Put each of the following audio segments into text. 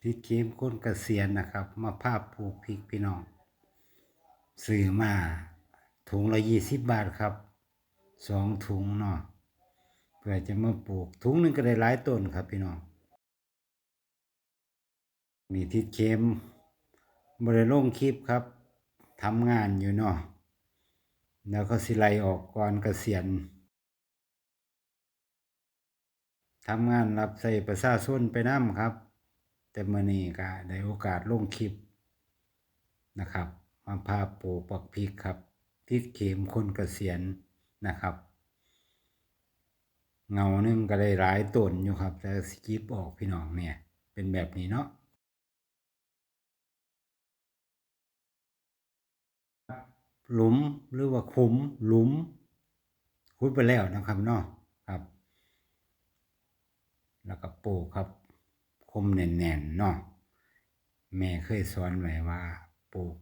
ที่เกมคนเกษียณนะครับ มาภาพปลูกพริกพี่น้องซื้อมาถุงละยี่สิบบาทครับสองถุงเนาะเพื่อจะมาปลูกถุงหนึ่งก็ได้หลายต้นครับพี่น้องนี่ทิศเข็มบริลงคลิปครับทำงานอยู่เนาะแล้วก็สิไลออกก่อนเกษียณทำงานรับใส่ประชาชนไปน้ำครับ แต่มื่อนี้ก็ได้โอกาสลงคลิปนะครับ มาพาปลูกปักพริกครับพริกเข็มคนเกษียณนะครับ เงาหนึ่งก็ได้หลายต้นอยู่ครับ แต่สกิปออกพี่น้องเนี่ย เป็นแบบนี้เนาะหลุมหรือว่าขุมหลุมขุดไปแล้วนะครับเนาะครับ แล้วก็ปลูกครับ มแน่นๆเนาะแม่เคยสอนไว้ว่าปลูก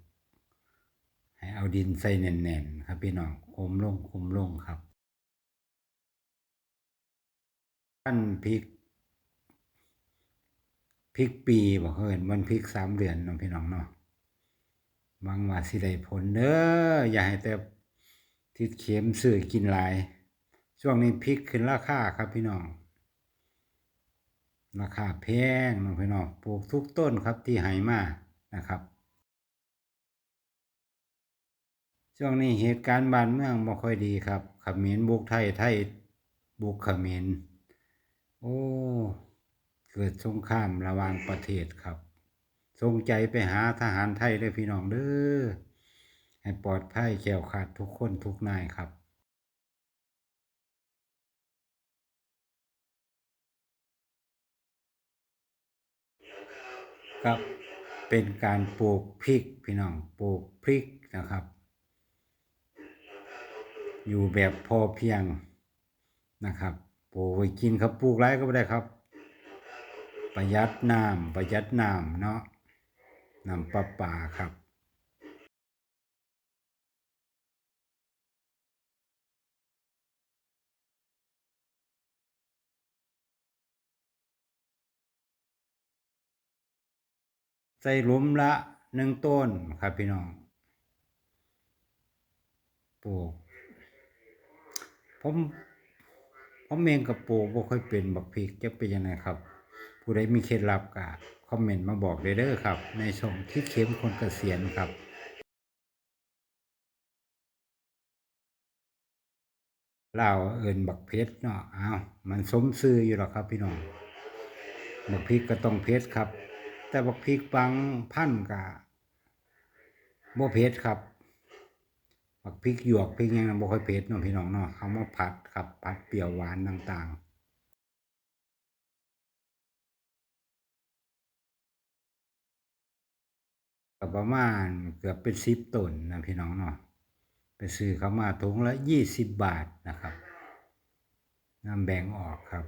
ให้เอาดินใส่แน่นๆครับพี่น้องคมลงคมลงครับพันพริกพริกปีบอกเห็นวันพริกสามเดือนเนาะพี่น้องเนาะหวังว่าสิได้ผลเด้ออย่าให้แต่ทิศเข็มซื้อกินหลาย ช่วงนี้พริกขึ้นราคาครับพี่น้อง ราคาแพงน้องพี่น้องปลูกทุกต้นครับที่ไหมานะครับ ช่วงนี้เหตุการณ์บ้านเมืองบ่ค่อยดีครับขมรบุกไทยไทยบุกขมรโอ้ เกิดสงครามระหว่างประเทศครับทรงใจไปหาทหารไทยเลยพี่น้องเด้อให้ปลอดภัยแก้วขาดทุกคนทุกนายครับ ครับ เป็นการปลูกพริกพี่น้องปลูกพริกนะครับ อยู่แบบพอเพียงนะครับปลูกไว้กินครับปลูกไรก็ไม่ได้ครับ ประหยัดน้ำประหยัดน้ำเนาะน้ำประปาครับ ใส่หลุมละหนึ่งต้นครับพี่น้องปลูกผมผมเองกับปลูกบ่ค่อยเป็นบักพริกจะเป็นยังไงครับ ผู้ใดมีเคล็ดลับก็คอมเมนต์มาบอกได้เด้อครับ ในช่องที่เข้มคนเกษียณครับเลาเอิ้นบักเพชรเนาะอ้าวมันสมซื่ออยู่หรอครับพี่น้องบักพริกก็ต้องเผ็ดครับ แต่บักพริกบางพันก็บ่เผ็ดครับบักพริกหยวกพริกยังบ่ค่อยเผ็ดเนาะพี่น้องเนาะเอามาผัดครับผัดเปรี้ยวหวานต่างๆก็ประมาณเกือบเป็น10ต้นนะพี่น้องเนาะไปซื้อเขามาถุงละ20บาทนะครับนำแบ่งออกครับ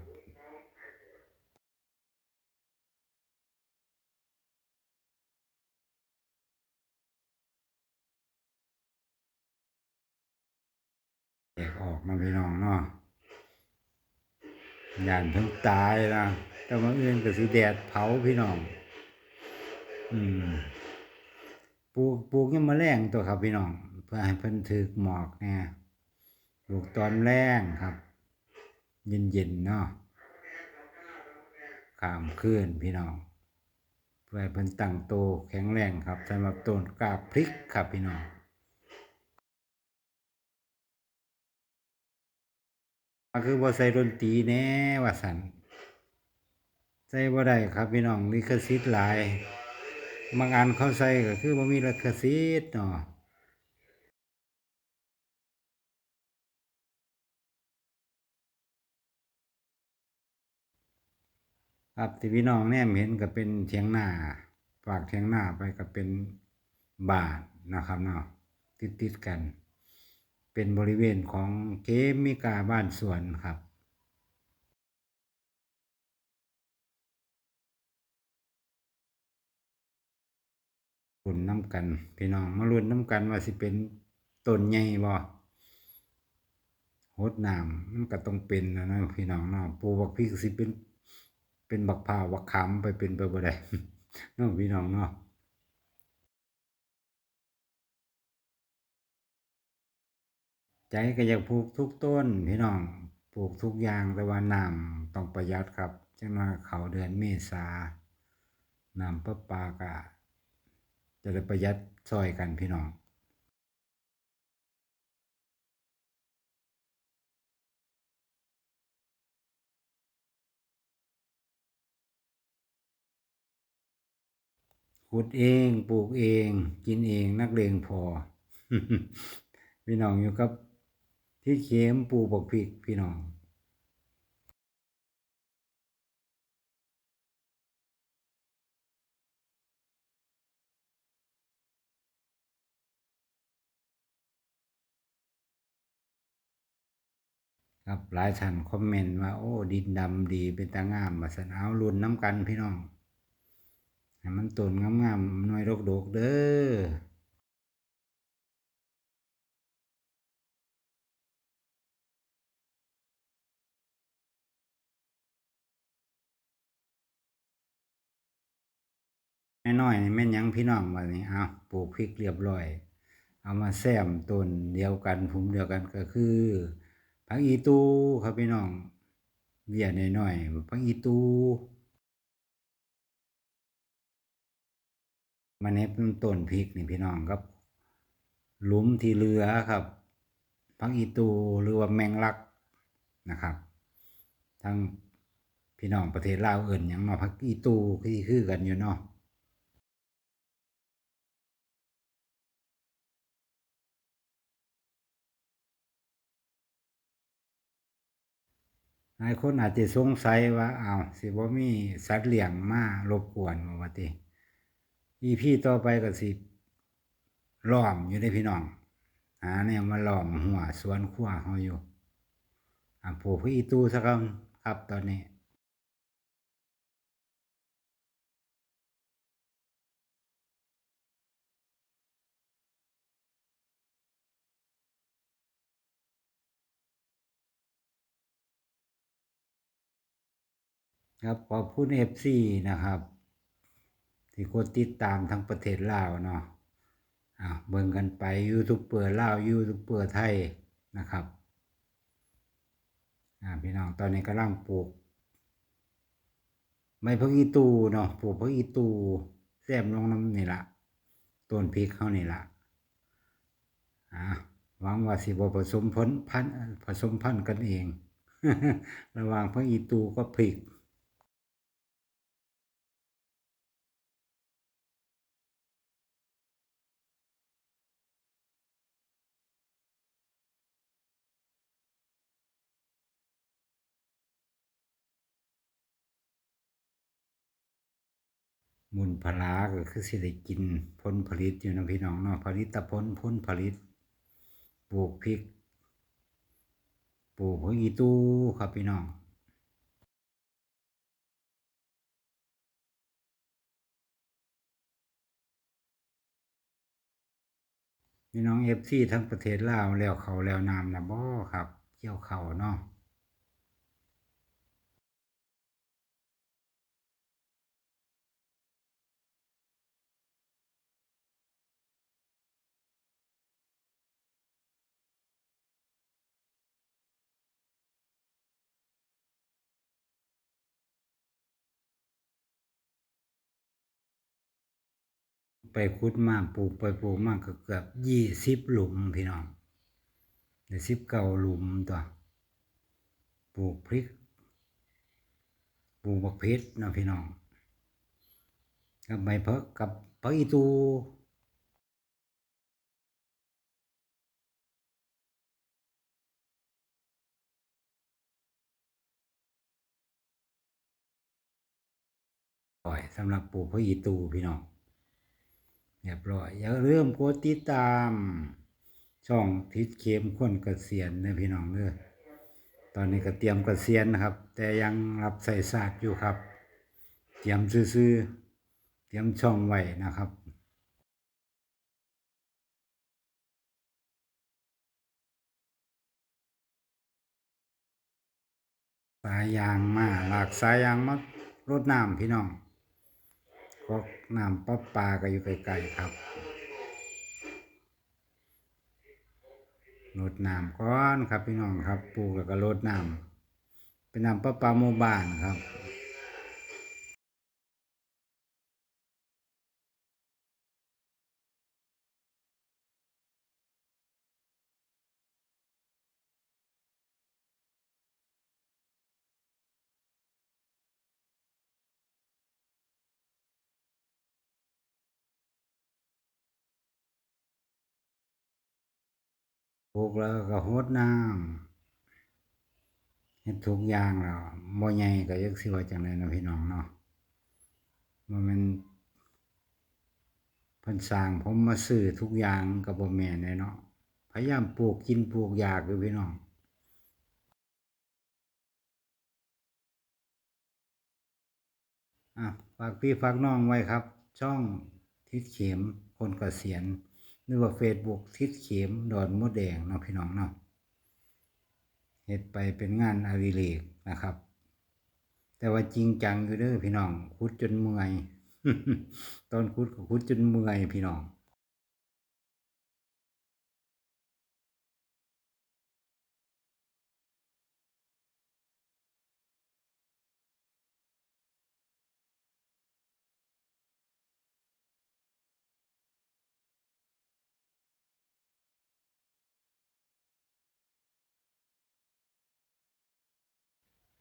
แตกออกมาพี่น้องเนาะยานเพิ่งตายนะแต่มาอื่นก็สิแดดเผาพี่น้อง อืมปลูกปลูกยังมาแรงตัวครับพี่น้อง เพื่อให้เพิ่นถึกหมอกเนี่ยปลูกตอนแรงครับ เย็นๆเนาะขามคืนพี่น้อง เพื่อให้เพิ่นตั้งโตแข็งแรงครับสำหรับต้นกาพริกครับพี่น้อง ก็คือบ่ใส่ดนตรีแน่ว่าซั่นใส่บ่ได้ครับพี่น้องลิขสิทธิ์หลายบางอันเขาใส่ก็คือบ่มีลิขสิทธิ์เนาะครับที่พี่น้องแนมเห็นก็เป็นเถียงหน้าฝากเถียงหน้าไปก็เป็นบานนะครับเนาะติดๆกัน เป็นบริเวณของเกมิกาบ้านสวนครับรุ่นน้ำกันพี่น้องมารุ่นน้ำกันว่าสิเป็นต้นใหญ่บ่หดน้ำมันก็ต้องเป็นนะนะพี่น้องเนาะปูบักพริกสิเป็น เป็นบักพร้าวบักขามไปเป็นไปบ่ได้เนาะพี่น้องเนาะ ใจก็อยากปลูกทุกต้นพี่น้องปลูกทุกอย่างแต่ว่าน้ำต้องประหยัดครับจังว่าเขาเดือนเมษาน้ำประปาก็จะได้ประหยัดซอยกันพี่น้องขุดเองปลูกเอง กินเองนักเลงพอ พี่น้องอยู่กับ ที่เข็มปูบักพริกพี่น้องครับหลายท่านคอมเมนต์ว่าโอ้ดินดำดีเป็นตางามมาสันเอารุ่นน้ำกันพี่น้องให้มันต้นงามๆหน่วยโดกเด้อ น้อยๆนี่แม่นยังพี่น้องว่านี่เอาปลูกพริกเรียบร้อย เอามาแซมต้นเดียวกันภูมิเดียวกันก็คือผักอีตูครับพี่น้องเบี้ยน้อยๆผักอีตูมาเน็บต้นพริกนี่พี่น้องครับหลุมที่เหลือครับผักอีตูหรือว่าแมงลักนะครับทั้งพี่น้องประเทศลาวเอิ่นหยังเนาะผักอีตูคือคือกันอยู่เนาะ หลายคนอาจจะสงสัยว่าอ้าวสิบ่มีสัตว์เลี้ยงมารบกวนมาว่าติ EP ต่อไปก็สิล้อมอยู่ในพี่น้องหาแนวมาล้อมหัวสวนขั้วเฮาอยู่อ่าผูกพี่อีตูซะครับครับตอนนี้ ครับ ขอบคุณ FC นะครับ ที่กดติดตามทั้งประเทศลาวเนาะอ่าเบิ่งกันไปยูทูบเบอร์ลาวยูทูบเบอร์ไทยนะครับอ่าพี่น้องตอนนี้กำลังปลูก ไม้พักอีตูเนาะปลูกพักอีตูแซมลงน้ำนี่ละต้นพริกเขานี่ละอ่าหวังว่าสิบผสมผลพันผสมพันกันเอง ระหว่างพักอีตูก็พริก มูลพลาก็คือสิได้กินผลผลิตอยู่นะพี่น้องเนาะผลิตผลผลผลิตปลูกพริกปลูกผักอีตูครับพี่น้องพี่น้องเอฟซีทั้งประเทศลาวแล้วเขาแล้วน้ำนะบ่ครับ เกี่ยวเขาเนาะ ไปขุดมาปลูกไปปลูกมาก็เกือบยี่สิบหลุมพี่น้องเดี๋ยวสิบเก้าหลุมตัวปลูกพริกปลูกบักเพชรนะพี่น้องกับใบเพาะกับผักอีตูปล่อยสำหรับปลูกผักอีตูพี่น้อง เรียบร้อยอย่าลืมกดติดตาม ช่องทิศเข้มข้นเกษียณนะพี่น้องเด้อตอนนี้ก็เตรียมเกษียณนะครับ แต่ยังรับใส่ศาสตร์อยู่ครับ เตรียมซื้อเตรียมช่องไว้นะครับสายยางมาหลากสายยางมารดน้ำพี่น้อง พราะน้ำประปาก็อยู่ไกลๆครับลดน้ำก้อนครับพี่น้องครับ ปลูกแล้วก็ลดน้ำเป็นน้ำประปาหมู่บ้านครับ ปลูกแล้วก็รดน้ำเฮ็ดทุกอย่างแล้วบ่ใหญ่ก็จักสิว่าจังไดเนาะพี่น้องเนาะบ่แม่นเพิ่นสร้างผมมาซื้อทุกอย่างก็บ่แม่นแน่เนาะพยายามปลูกกินปลูกอยากอยู่พี่น้องอะฝากพี่ฝากน้องไว้ครับ ช่องทิศเข็มคนเกษียณ หรือว่า Facebook ทิศเข็มดอนมดแดงเนาะพี่น้องเนาะเฮ็ดไปเป็นงานอดิเรกนะครับ แต่ว่าจริงจังอยู่เด้อพี่น้องคุดจนเมื่อยตอนคุดก็คุดจนเมื่อยพี่น้อง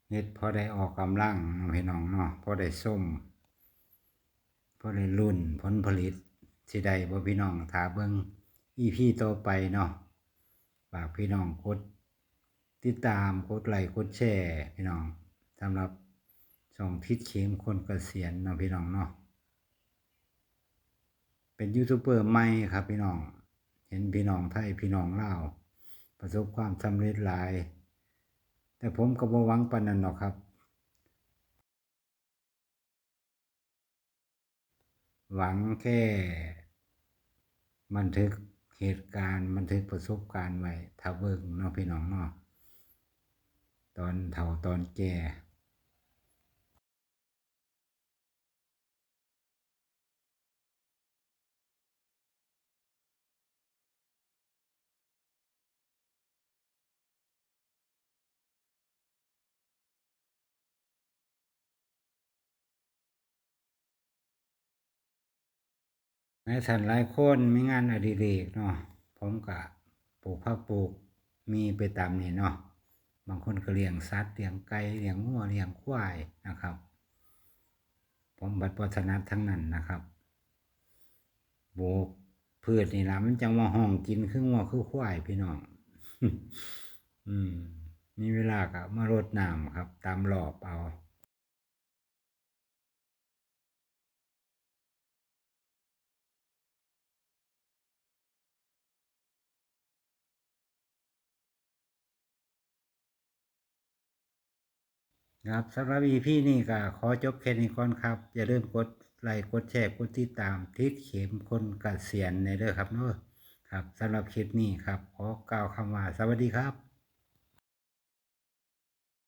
เฮ็ดพอได้ออกกำลังเนาะพี่น้องเนาะพอได้ส้มพอได้รุ่นผลผลิตสิได้บ่พี่น้องถาเบิ่ง EP ต่อไปเนาะฝากพี่น้องกดติดตามกดไลค์กดแชร์พี่น้องสำหรับช่องทิศเข็มคนเกษียณเนาะพี่น้องเนาะเป็นยูทูบเบอร์ใหม่ครับพี่น้อง เห็นพี่น้องไทยพี่น้องลาวประสบความสำเร็จหลาย แต่ผมก็บ่หวังปานนั้นหรอกครับ หวังแค่บันทึกเหตุการณ์บันทึกประสบการณ์ไว้ถ้าเบิ่งเนาะพี่น้องเนาะตอนเฒ่าตอนแก่ ในท่านหลายคนมีงานอดิเรกเนาะผมก็ปลูกผักปลูกมีไปตามนี้เนาะบางคนก็เลี้ยงสัตว์เลี้ยงไก่เลี้ยงงัวเลี้ยงควายนะครับ ผมบัดบ่ถนัดทั้งนั้นนะครับปลูกพืชนี่ละมันจังว่าห้องกินคืองัวคือควายพี่น้อง อืม มีเวลาก็มารดน้ำครับ ตามรอบเอา ครับสำหรับ EP นี้ก็ขอจบแค่นี้ก่อนครับ อย่าลืมกดไลค์กดแชร์กดติดตามทิศเข็มคนกเกษียณในเด้อครับเนอะครับสำหรับคลิปนี้ครับ ขอกล่าวคำว่าสวัสดีครับ